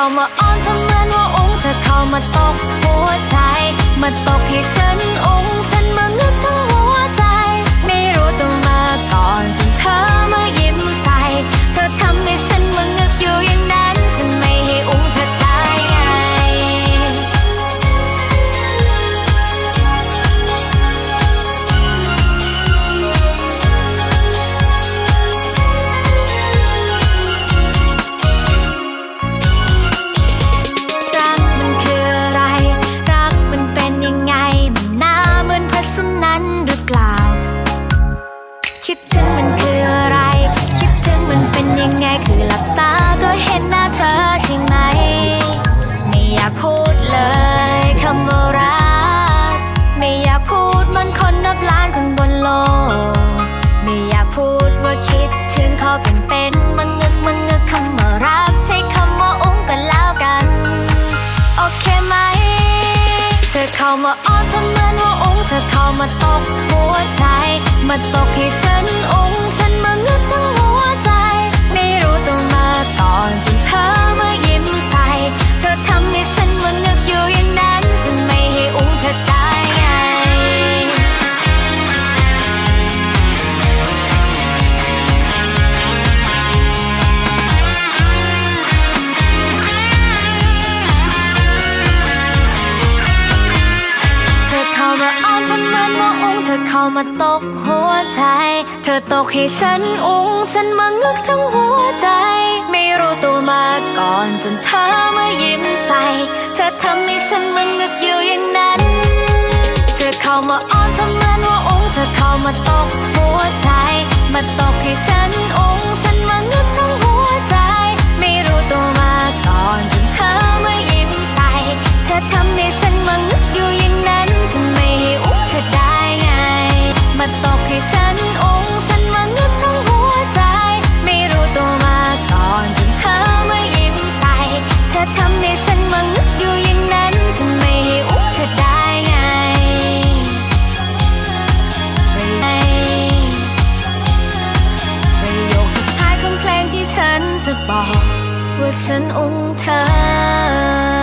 เข้ามาอ้อนทำเหมือนว่าองค์เธอเข้ามาตกหัวใจ มาตกให้ ปล่า คิดถึงมันามาอ้อนทำเหมือนว่าองค์เธอเข้ามาตกหัวใจ มาตกให้ฉัน มาอ้อมพนันมาอุ้งเธอเข้ามาตกหัวใจ เธอตกให้ฉันอุ้งฉันมางึกทั้งหัวใจ ไม่รู้ตัวมาก่อนจนเธอมายิ้มใส่เธอทำให้ฉันมางึกอยู่อย่างนั้น เธอเข้ามาอ้อนทำไมมาอุ้งเธอเข้ามาตกหัวใจ มาตกให้ฉัน จะบอกว่าฉันองค์เธอ